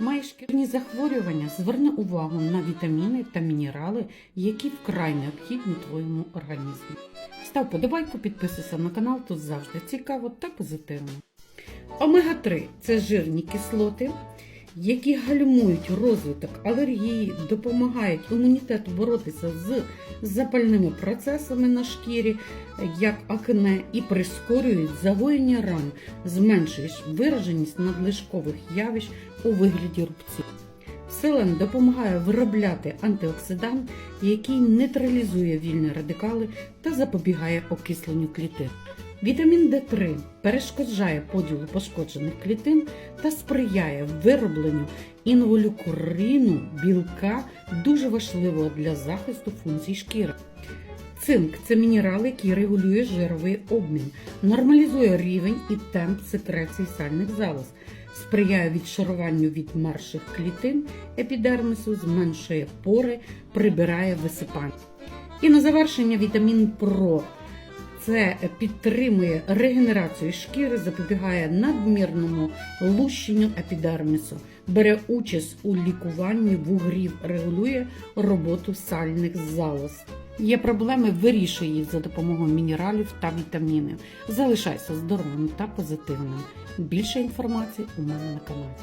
Маєш шкірні захворювання, зверни увагу на вітаміни та мінерали, які вкрай необхідні твоєму організму. Став подобайку, підписуйся на канал, тут завжди цікаво та позитивно. Омега-3 це жирні кислоти, які гальмують розвиток алергії, допомагають імунітету боротися з запальними процесами на шкірі, як акне, і прискорюють загоєння ран, зменшуєш вираженість надлишкових явищ у вигляді рубців. Селен допомагає виробляти антиоксидант, який нейтралізує вільні радикали та запобігає окисленню клітин. Вітамін Д3 перешкоджає поділу пошкоджених клітин та сприяє виробленню інволюкурину білка, дуже важливого для захисту функцій шкіри. Цинк це мінерал, який регулює жировий обмін, нормалізує рівень і темп секреції сальних залоз, сприяє відшаруванню від марших клітин епідермісу, зменшує пори, прибирає висипання. І на завершення вітамін ПРО. Це підтримує регенерацію шкіри, запобігає надмірному лущенню епідермісу, бере участь у лікуванні вугрів, регулює роботу сальних залоз. Є проблеми, вирішує їх за допомогою мінералів та вітамінів. Залишайся здоровим та позитивним. Більше інформації у мене на каналі.